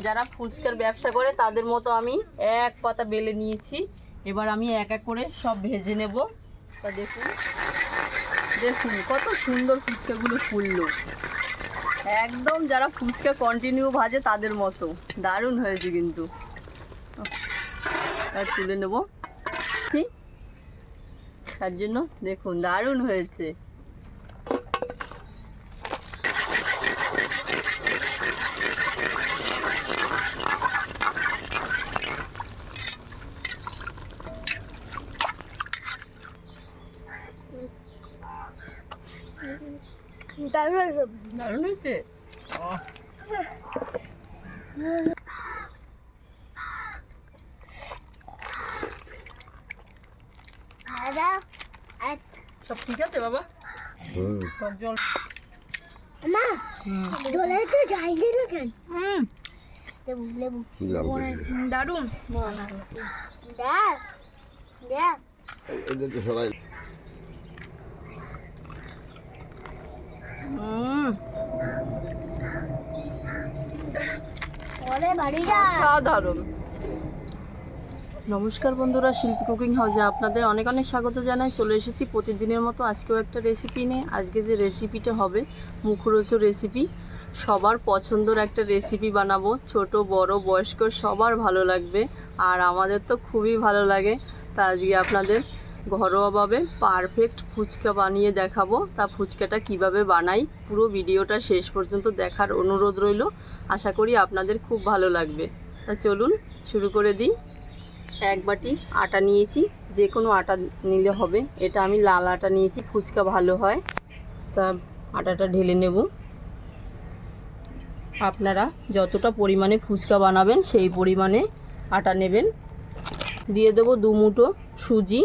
যারা ফুচকার ব্যবসা করে, তাদের মতো আমি এক পাতা বেলে নিয়েছি। এবার আমি এক এক করে সব ভেজে নেব। তা দেখুন। দেখুন, কত সুন্দর ফুচকাগুলো ফুললো। একদম যারা ফুচকা কন্টিনিউ ভাজে, তাদের মতো। দারুণ হয়েছে কিন্তু। আর তুলে নেব। তার জন্য দেখুন, দারুণ হয়েছে। দারুণ হয়েছে। সব ঠিক আছে বাবা? জল মা জলে তো যাই দিল কেন? হুম। লেবু লেবু। দারুণ। দেখ দেখ এদেরকে সবাই হুম পরে বাড়ি যা সাধারণ নমস্কার বন্ধুরা, শিল্পী কুকিং হাউসে আপনাদের অনেক অনেক স্বাগত জানাই। চলে এসেছি প্রতিদিনের মতো আজকেও একটা রেসিপি নিয়ে। আজকে যে রেসিপিটা হবে, মুখরোচক রেসিপি সবার পছন্দের একটা রেসিপি বানাবো। ছোট, বড়, বয়স্ক, সবার ভালো লাগবে। আর আমাদের তো খুবই ভালো লাগে। তা আজকে আপনাদের ঘরোয়াভাবে পারফেক্ট ফুচকা বানিয়ে দেখাবো। তা ফুচকাটা কীভাবে বানাই, পুরো ভিডিওটা শেষ পর্যন্ত দেখার অনুরোধ রইল। আশা করি আপনাদের খুব ভালো লাগবে। তা চলুন শুরু করে দিই। এক বাটি আটা নিয়েছি যে কোনো আটা নিলে হবে। এটা আমি লাল আটা নিয়েছি, ফুচকা ভালো হয়। তা আটাটা ঢেলে নেব। আপনারা যতটা পরিমাণে ফুচকা বানাবেন, সেই পরিমাণে আটা নেবেন। দিয়ে দেবো দু মুঠো সুজি।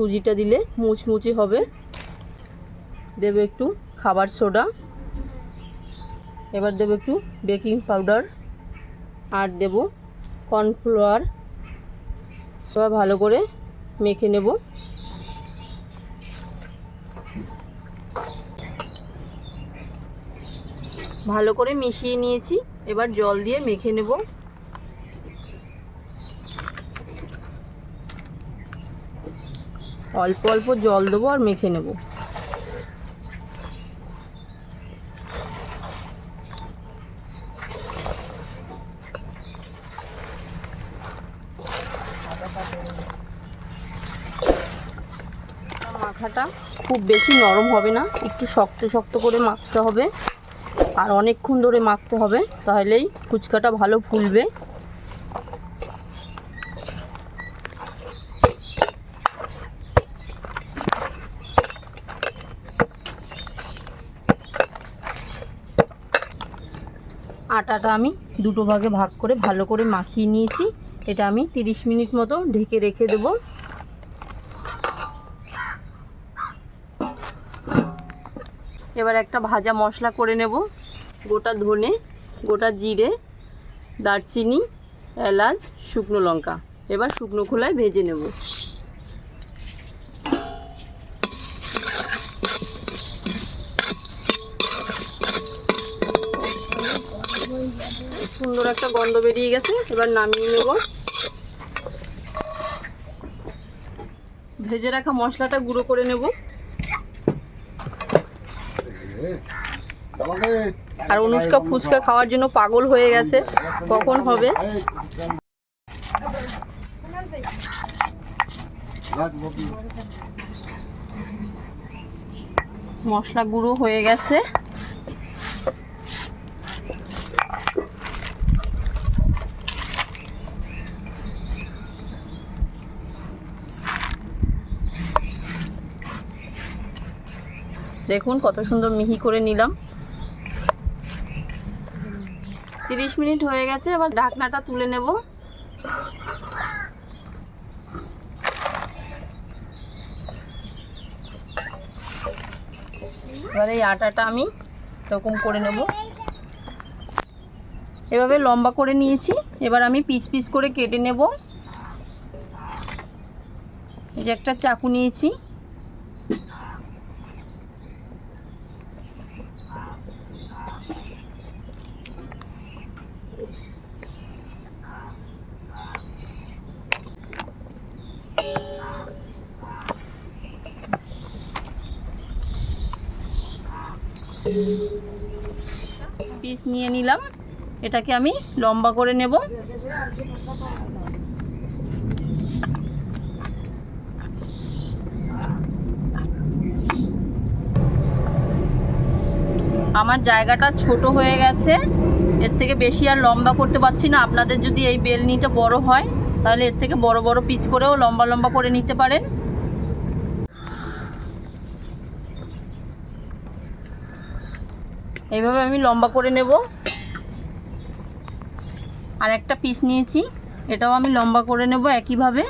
সুজিটা দিলে মুচমুচে হবে। দেবো একটু খাবার সোডা। এবার দেবো একটু বেকিং পাউডার। আর দেব কর্নফ্লাওয়ার। এবার ভালো করে মেখে নেব। ভালো করে মিশিয়ে নিয়েছি। এবার জল দিয়ে মেখে নেব। অল্প অল্প জল দেবো আর মেখে নেব। মাখাটা খুব বেশি নরম হবে না, একটু শক্ত শক্ত করে মাখতে হবে। আর অনেকক্ষণ ধরে মাখতে হবে, তাহলেই ফুচকাটা ভালো ফুলবে। আটাটা আমি দুটো ভাগে ভাগ করে ভালো করে মাখিয়ে নিয়েছি। এটা আমি 30 মিনিট মতো ঢেকে রেখে দেবো। এবার একটা ভাজা মশলা করে নেব। গোটা ধনে, গোটা জিরে, দারচিনি, এলাচ, শুকনো লঙ্কা। এবার শুকনো খোলায় ভেজে নেব। সুন্দর একটা গন্ধ বেরিয়ে গেছে, এবার নামিয়ে নেব। ভেজে রাখা মশলাটা গুঁড়ো করে নেব। আর অনুষ্কা ফুচকা খাওয়ার জন্য পাগল হয়ে গেছে, কখন হবে? মশলা গুঁড়ো হয়ে গেছে। দেখুন কত সুন্দর মিহি করে নিলাম। তিরিশ মিনিট হয়ে গেছে, এবার ঢাকনাটা তুলে নেব। এবার এই আটাটা আমি এরকম করে নেব। এভাবে লম্বা করে নিয়েছি, এবার আমি পিস পিস করে কেটে নেব। এই যে একটা চাকু নিয়েছি পিস নিয়ে নিলাম। এটাকে আমি লম্বা করে নেব। আমার জায়গাটা ছোট হয়ে গেছে। এর থেকে বেশি আর লম্বা করতে পারছি না। আপনাদের যদি এই বেলনিটা বড় হয়, তাহলে এর থেকে বড় বড় পিস করেও লম্বা লম্বা করে নিতে পারেন। এইভাবে আমি লম্বা করে নেব। আর একটা পিস নিয়েছি। এটাও আমি লম্বা করে নেব একইভাবে।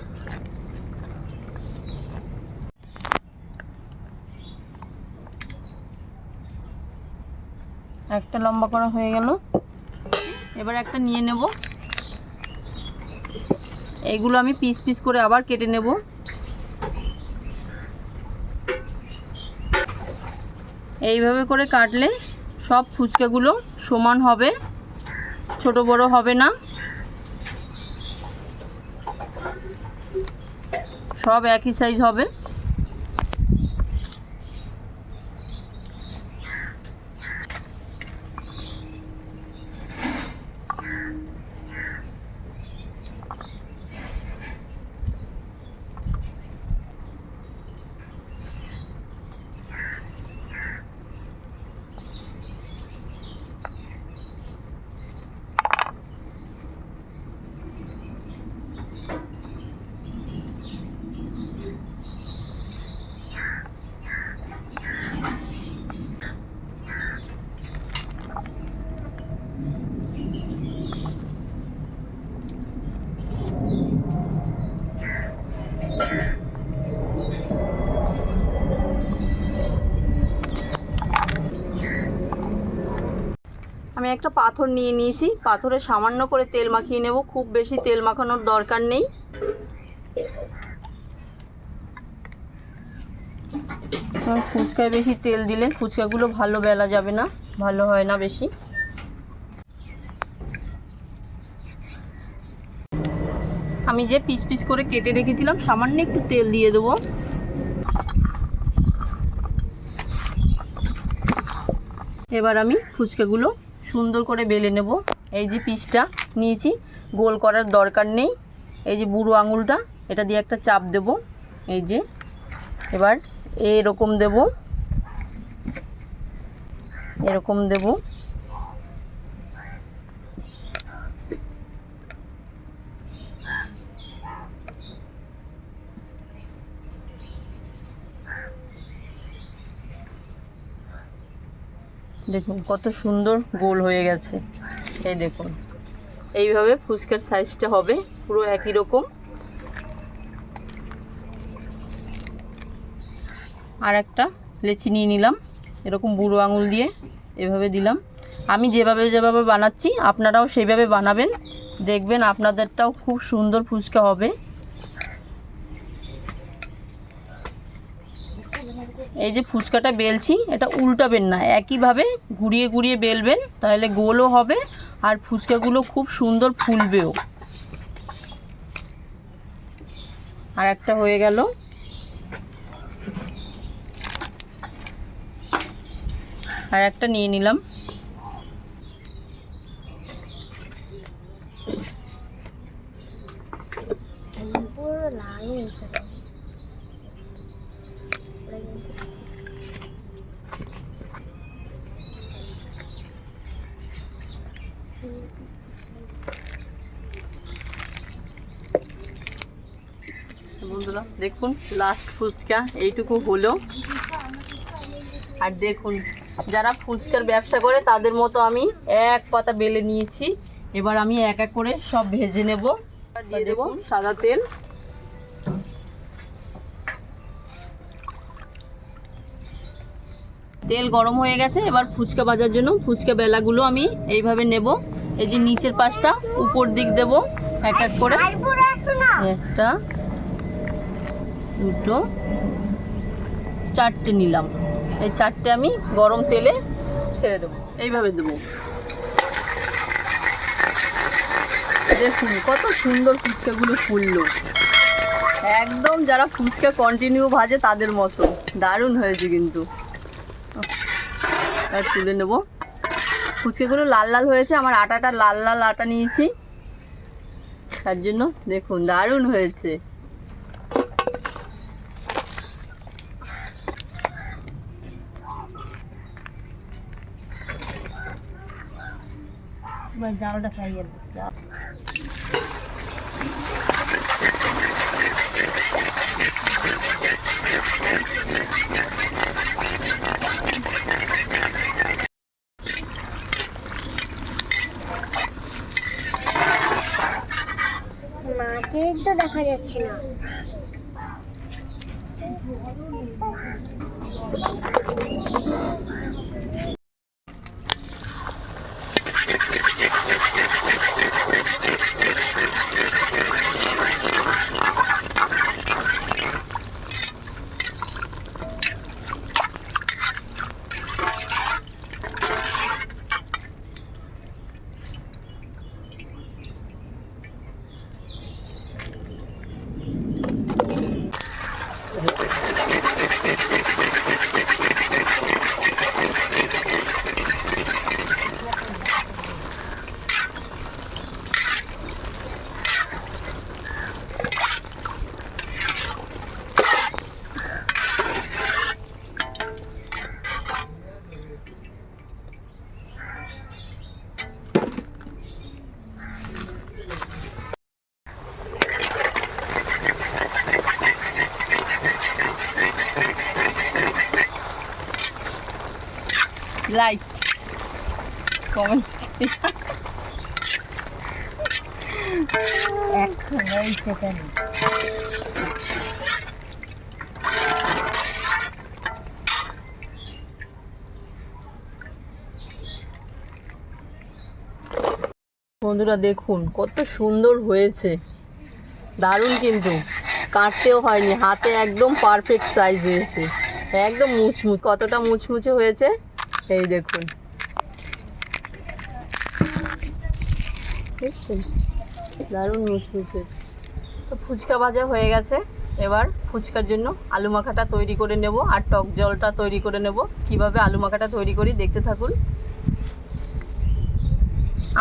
একটা লম্বা করা হয়ে গেল। এবার একটা নিয়ে নেব। এইগুলো আমি পিস পিস করে আবার কেটে নেব। এইভাবে করে কাটলে সব ফুচকাগুলো সমান হবে। ছোট বড় হবে না। সব একই সাইজ হবে। একটা পাথর নিয়ে নিয়েছি। পাথরে সামান্য করে তেল মাখিয়ে নেব। খুব বেশি তেল মাখানোর দরকার নেই। ফুচকায় বেশি তেল দিলে ফুচকাগুলো ভালো বেলা যাবে না, ভালো হয় না বেশি। আমি যে পিস পিস করে কেটে রেখেছিলাম, সামান্য একটু তেল দিয়ে দেবো। এবার আমি ফুচকাগুলো সুন্দর করে বেলে নেব। এই যে পিসটা নিয়েছি, গোল করার দরকার নেই। এই যে বুড়ো আঙুলটা, এটা দিয়ে একটা চাপ দেব। এই যে, এবার এরকম দেব। এরকম দেব। দেখুন, কত সুন্দর গোল হয়ে গেছে। এই দেখুন, এইভাবে ফুচকার সাইজটা হবে, পুরো একই রকম। আর একটা লেচি নিয়ে নিলাম, এরকম বুড়ো আঙুল দিয়ে এভাবে দিলাম। আমি যেভাবে যেভাবে বানাচ্ছি, আপনারাও সেইভাবে বানাবেন। দেখবেন আপনাদেরটাও খুব সুন্দর ফুচকা হবে। এই যে ফুচকাটা বেলছি, এটা উল্টাবেন না, একইভাবে ঘুরিয়ে ঘুরিয়ে বেলবেন, তাহলে গোলও হবে আর ফুচকাগুলো খুব সুন্দর ফুলবেও। আর একটা হয়ে গেল। আর একটা নিয়ে নিলাম হয়ে গেছে। বন্ধুরা দেখুন লাস্ট ফুচকা এইটুকু হলো। আর দেখুন যারা ফুচকার ব্যবসা করে তাদের মতো আমি এক পাতা বেলে নিয়েছি। এবার আমি এক এক করে সব ভেজে নেব। দিয়ে দেবো। সাদা তেল। তেল গরম হয়ে গেছে এবার ফুচকা ভাজার জন্য ফুচকা বেলাগুলো আমি এইভাবে নেব। এই যে নিচের পাশটা উপর দিক দেব এক এক করে। একটা দুটো চারটে নিলাম। এই চারটে আমি গরম তেলে ছেড়ে দেবো। এইভাবে দেবো। দেখুন, কত সুন্দর ফুচকাগুলো ফুললো। একদম যারা ফুচকা কন্টিনিউ ভাজে তাদের মতো। দারুণ হয়েছে কিন্তু। আর তুলে নেব। ফুচকাগুলো লাল লাল হয়েছে, আমার আটাটা লাল লাল আটা নিয়েছি। তার জন্য দেখুন, দারুণ হয়েছে। জালটা খাইয়ে মাকে তো দেখা যাচ্ছে না। এই সেকেন্ড বন্ধুরা দেখুন, কত সুন্দর হয়েছে। দারুণ কিন্তু। কাটতেও হয়নি, হাতে একদম পারফেক্ট সাইজ হয়েছে। একদম মুচমুচ, কতটা মুচমুচে হয়েছে? এই দেখুন। দেখছেন? দারুণ মুচমুচ। তো ফুচকা ভাজা হয়ে গেছে। এবার ফুচকার জন্য আলু মাখাটা তৈরি করে নেব আর টক জলটা তৈরি করে নেব। কীভাবে আলু মাখাটা তৈরি করি দেখতে থাকুন।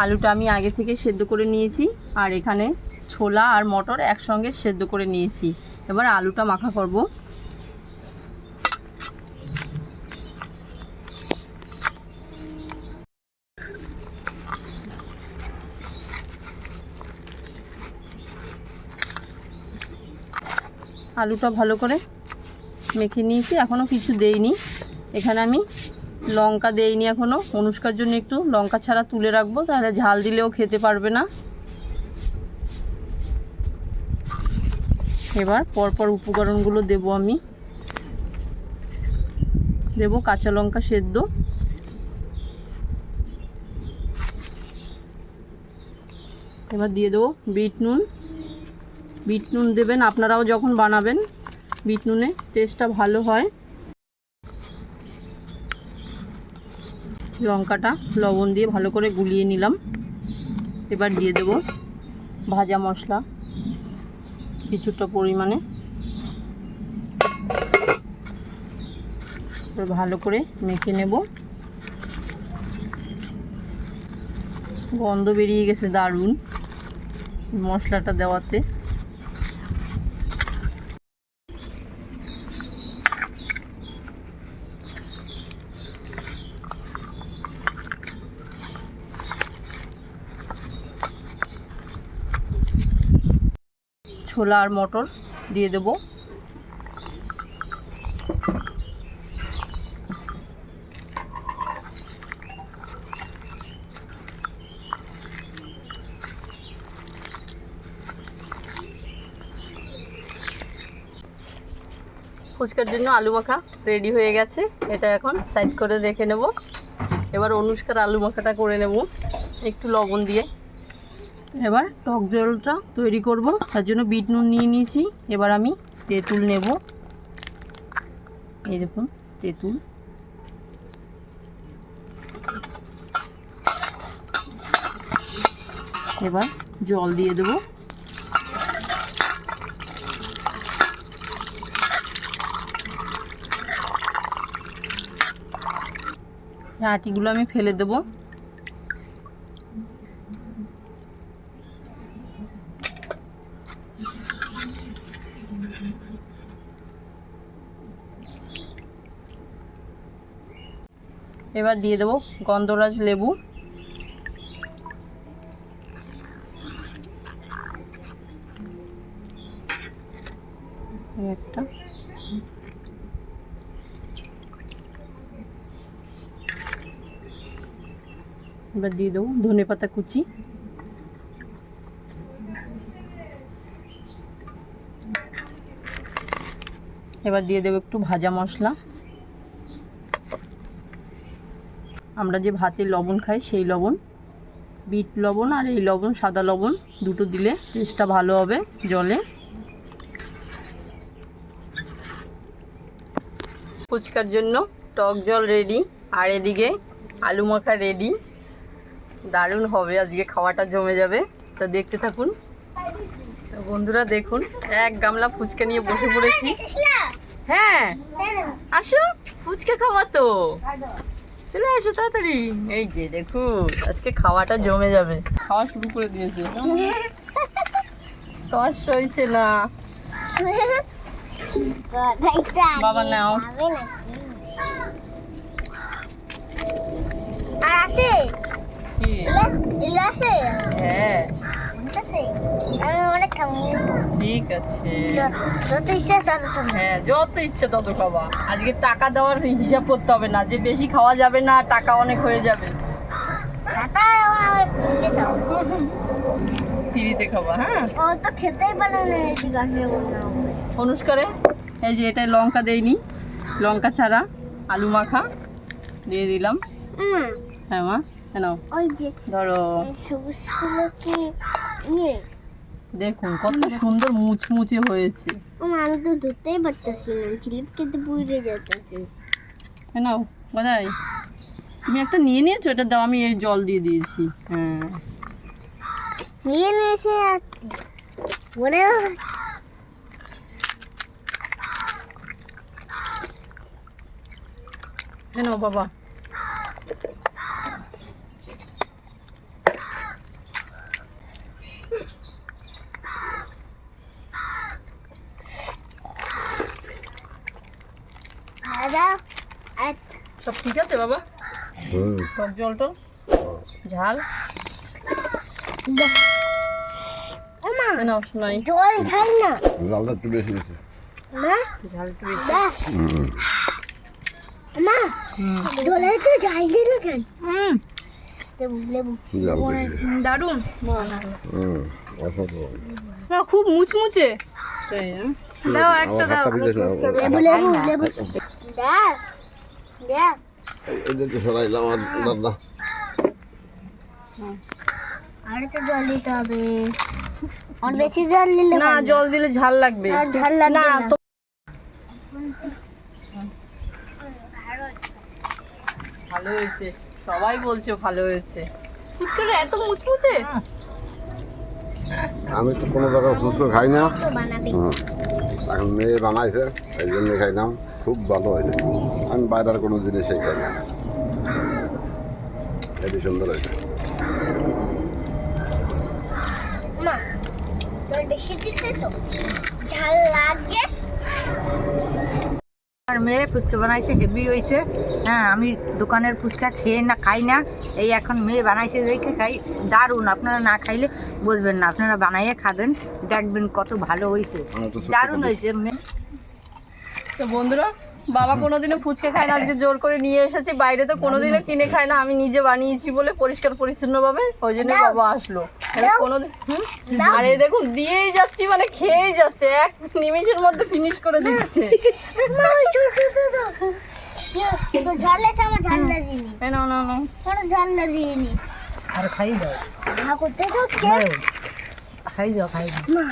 আলুটা আমি আগে থেকে সেদ্ধ করে নিয়েছি আর এখানে ছোলা আর মটর একসঙ্গে সেদ্ধ করে নিয়েছি। এবার আলুটা মাখা করব। আলুটা ভালো করে মেখে নিয়েছি এখনও কিছু দেইনি। এখানে আমি লঙ্কা দেইনি এখনও অনুষ্কার জন্য একটু লঙ্কা ছাড়া তুলে রাখব, তাহলে ঝাল দিলেও খেতে পারবে না। এবার পরপর উপকরণগুলো দেব আমি। দেব কাঁচা লঙ্কা সেদ্ধ। এবার দিয়ে দেবো বিট নুন। বিট নুন দেবেন, আপনারাও যখন বানাবেন বিট নুনে টেস্টটা ভালো হয়। লঙ্কাটা, লবণ দিয়ে ভালো করে গুলিয়ে নিলাম। এবার দিয়ে দেব ভাজা মশলা কিছুটা পরিমাণে। ভালো করে মেখে নেব। গন্ধ বেরিয়ে গেছে দারুণ মশলাটা দেওয়াতে। ছোলা আর মটর দিয়ে দেব। ফুচকার জন্য আলু মাখা রেডি হয়ে গেছে। এটা এখন সাইড করে রেখে নেব। এবার অনুষ্কার আলু মাখাটা করে নেব। একটু লবণ দিয়ে। এবার টক জলটা তৈরি করব, তার জন্য বিট নুন নিয়ে নিয়েছি। এবার আমি তেঁতুল নেব। এই দেখুন, তেঁতুল। এবার জল দিয়ে দেবো। আটিগুলো আমি ফেলে দেবো। এবার দিয়ে দেবো গন্ধরাজ লেবু। একটা। এবার দিয়ে দেবো ধনে পাতা কুচি। এবার দিয়ে দেবো একটু ভাজা মশলা। আমরা যে ভাতে লবণ খাই সেই লবণ, বিট লবণ আর এই লবণ, সাদা লবণ দুটো দিলে টেস্টটা ভালো হবে জলে। ফুচকার জন্য টক জল রেডি আর এদিকে আলু মাখা রেডি দারুণ হবে, আজকে খাওয়াটা জমে যাবে। তো দেখতে থাকুন। বন্ধুরা দেখুন, এক গামলা ফুচকা নিয়ে বসে পড়েছি। হ্যাঁ আসো, ফুচকা খাওয়া তো। চলে আসো তাড়াতাড়ি। এই যে দেখো আজকে খাওয়াটা জমে যাবে। খাওয়া শুরু করে দিয়েছে। তোমার সইছে না। বাবা নাও। আর আছে কি? আছে হ্যাঁ। অনেক ঠিক আছে। য- যত ইচ্ছা তত হ্যাঁ যত ইচ্ছে তত আজকে টাকা দেওয়ার হিসাব করতে হবে না। যে বেশি খাওয়া যাবে না টাকা অনেক হয়ে যাবে। ফ্রিতে খাবা হ্যাঁ? ও তো খেতেই পারে না অনুষ্কারে এই যে এটা লঙ্কা দেইনি। লঙ্কা ছাড়া আলু মাখা দিয়ে দিলাম। হ্যাঁ মা। যে ধরো। দেখুন কত সুন্দর মুচমুচে হয়েছে। আমি তো ধরতেই পারতেছি না জিলিপ খেতে পুড়ে যেতেছি কেন কোথায় তুমি একটা নিয়ে নিয়েছো এটা দাও আমি এই জল দিয়ে দিয়েছি। হ্যাঁ। নিয়ে নিয়েছে মনে কেন বাবা দাদা আর সব ঠিক আছে বাবা? টক জল তো ঝাল? শোনাই। জল খাই না। জালটা একটু বেশি গেছে মা ঝাল একটু বেশি। মা জলে তো জাল দিল কেন? হুম। লেবু লেবু। জাল বেশি। দারুণ। হুম অসাধারণ খুব মুচমুচে। হ্যাঁ? দাও একটা দাও। লেবু লেবু লেবু। দা দা তো সরাইলাম আর দাদা আর তো জল দিতে হবে। আর বেশি জল দিলে না জল দিলে ঝাল লাগবে। আর ঝাল লাগবে না ভালো হয়েছে। সবাই বলছে ভালো হয়েছে। ফুচকাটা এত মুচমুচে? আমি তো কোনো জায়গায় ফুচকা খাই না। এখন মেয়ে বানাইছে এই জন্য খাইলাম। খুব ভালো হয়েছে। আমি বাইরের কোনো জিনিসই খাই না। এটি সুন্দর হয়েছে। বেশি দিচ্ছে তো? ঝাল লাগছে? আর মেয়ে ফুচকা বানাইছে হেভি হয়েছে হ্যাঁ আমি দোকানের ফুচকা খেয়ে না খাই না। এই এখন মেয়ে বানাইছে দেখে খাই দারুণ। আপনারা না খাইলে বুঝবেন না আপনারা বানাইয়ে খাবেন দেখবেন কত ভালো হয়েছে আমার দারুণ হয়েছে মেয়ে। তো বন্ধুরা বাবা কোনোদিনও ফুচকা খায় না আজকে জোর করে নিয়ে এসেছি বাইরে তো কোনোদিনও কিনে খায় না আমি নিজে বানিয়েছি বলে পরিষ্কার পরিচ্ছন্ন ভাবে ওই জন্য বাবা আসলো। কোনোদিন হুম? আর এই দেখুন দিয়েই যাচ্ছি মানে খেয়েই যাচ্ছে এক নিমিষের মধ্যে ফিনিশ করে দিচ্ছে। আর খাই দাও। হা করতে তো কে দাও। খাই দাও খাই মা।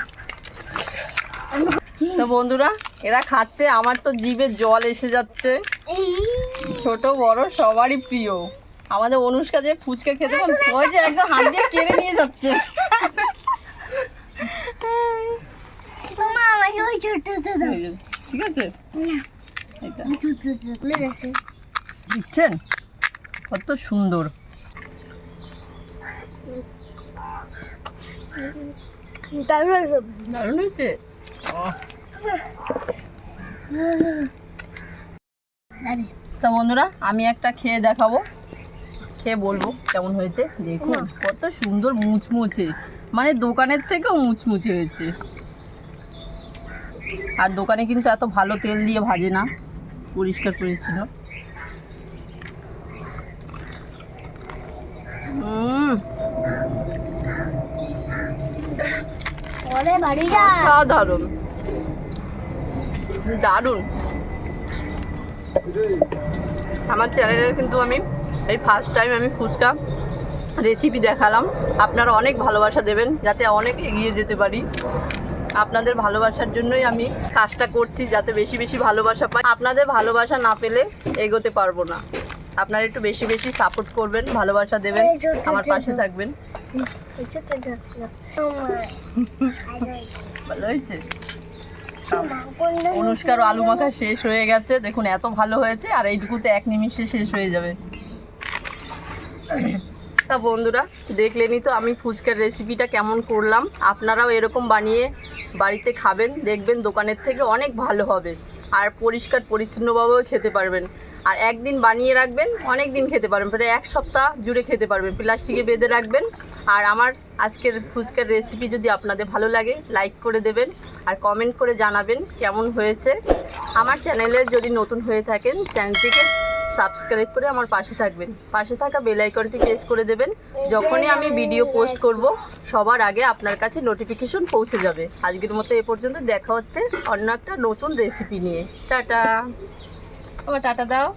তো বন্ধুরা এরা খাচ্ছে আমার তো জিভে জল এসে যাচ্ছে। ছোট বড় সবারই প্রিয়। আমাদের অনুষ্কা যে ফুচকা খেতে ওই যে একদম হাত দিয়ে কেড়ে নিয়ে যাচ্ছে। ঠিক আছে? দিচ্ছেন কত সুন্দর। তারপর দারুণ হয়েছে? তা বন্ধুরা আমি একটা খেয়ে দেখাবো। খেয়ে বলব কেমন হয়েছে। দেখুন কত সুন্দর মুচমুচে। মানে দোকানের থেকেও মুচমুচে হয়েছে। আর দোকানে কিন্তু এত ভালো তেল দিয়ে ভাজে না। পরিষ্কার পরিচ্ছন্ন। উম, পরে বাড়ি যা অসাধারণ দারুণ। আমার চ্যানেলের কিন্তু আমি এই ফার্স্ট টাইম আমি ফুচকা রেসিপি দেখালাম। আপনারা অনেক ভালোবাসা দেবেন যাতে অনেক এগিয়ে যেতে পারি। আপনাদের ভালোবাসার জন্যই আমি কাজটা করছি যাতে বেশি বেশি ভালোবাসা পাই। আপনাদের ভালোবাসা না পেলে এগোতে পারব না। আপনারা একটু বেশি বেশি সাপোর্ট করবেন ভালোবাসা দেবেন আমার পাশে থাকবেন। ভালো হয়েছে? অনুষ্কার আলু মাখা শেষ হয়ে গেছে। দেখুন, এত ভালো হয়েছে, আর এইটুকুতে এক নিমিষে শেষ হয়ে যাবে। তা বন্ধুরা, দেখলেনই তো আমি ফুচকার রেসিপিটা কেমন করলাম। আপনারাও এরকম বানিয়ে বাড়িতে খাবেন, দেখবেন দোকানের থেকে অনেক ভালো হবে। আর পরিষ্কার, পরিচ্ছন্নভাবেও খেতে পারবেন। আর একদিন বানিয়ে রাখবেন অনেক দিন খেতে পারবেন, প্রায় এক সপ্তাহ জুড়ে খেতে পারবেন, প্লাস্টিকে বেঁধে রাখবেন। আর আমার আজকের ফুচকার রেসিপি যদি আপনাদের ভালো লাগে লাইক করে দেবেন আর কমেন্ট করে জানাবেন কেমন হয়েছে। আমার চ্যানেলের যদি নতুন হয়ে থাকেন চ্যানেলটিকে সাবস্ক্রাইব করে আমার পাশে থাকবেন। পাশে থাকা বেল আইকনটি প্রেস করে দেবেন। যখনই আমি ভিডিও পোস্ট করব, সবার আগে আপনার কাছে নোটিফিকেশন পৌঁছে যাবে। আজকের মতো এ পর্যন্ত দেখা হচ্ছে অন্য একটা নতুন রেসিপি নিয়ে। টাটা! আবার টাটা দাও।